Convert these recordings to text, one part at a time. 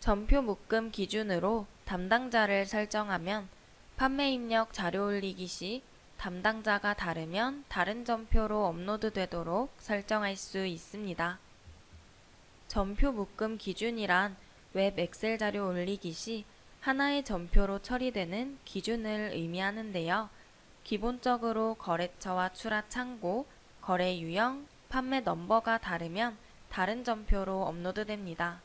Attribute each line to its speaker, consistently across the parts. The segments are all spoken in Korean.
Speaker 1: 전표 묶음 기준으로 담당자를 설정하면 판매 입력 자료 올리기 시 담당자가 다르면 다른 전표로 업로드 되도록 설정할 수 있습니다. 전표 묶음 기준이란 웹 엑셀 자료 올리기 시 하나의 전표로 처리되는 기준을 의미하는데요. 기본적으로 거래처와 출하 창고, 거래 유형, 판매 넘버가 다르면 다른 전표로 업로드됩니다.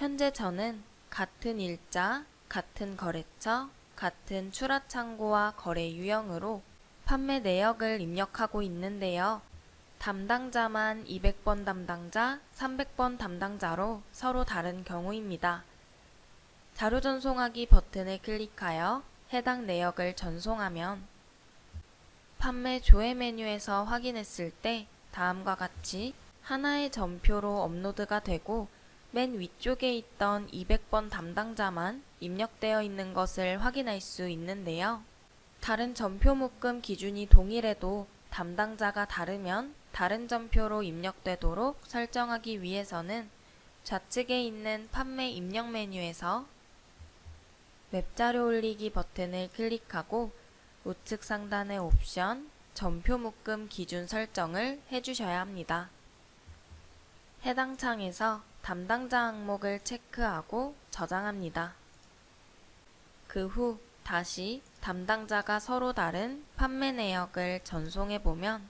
Speaker 1: 현재 저는 같은 일자, 같은 거래처, 같은 출하 창고와 거래 유형으로 판매 내역을 입력하고 있는데요. 담당자만 200번 담당자, 300번 담당자로 서로 다른 경우입니다. 자료 전송하기 버튼을 클릭하여 해당 내역을 전송하면 판매 조회 메뉴에서 확인했을 때 다음과 같이 하나의 전표로 업로드가 되고 맨 위쪽에 있던 200번 담당자만 입력되어 있는 것을 확인할 수 있는데요. 다른 전표 묶음 기준이 동일해도 담당자가 다르면 다른 전표로 입력되도록 설정하기 위해서는 좌측에 있는 판매 입력 메뉴에서 웹자료 올리기 버튼을 클릭하고 우측 상단의 옵션 전표 묶음 기준 설정을 해주셔야 합니다. 해당 창에서 담당자 항목을 체크하고 저장합니다. 그 후 다시 담당자가 서로 다른 판매 내역을 전송해 보면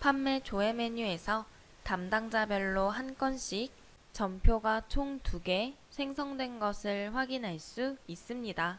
Speaker 1: 판매 조회 메뉴에서 담당자별로 한 건씩 전표가 총 2개 생성된 것을 확인할 수 있습니다.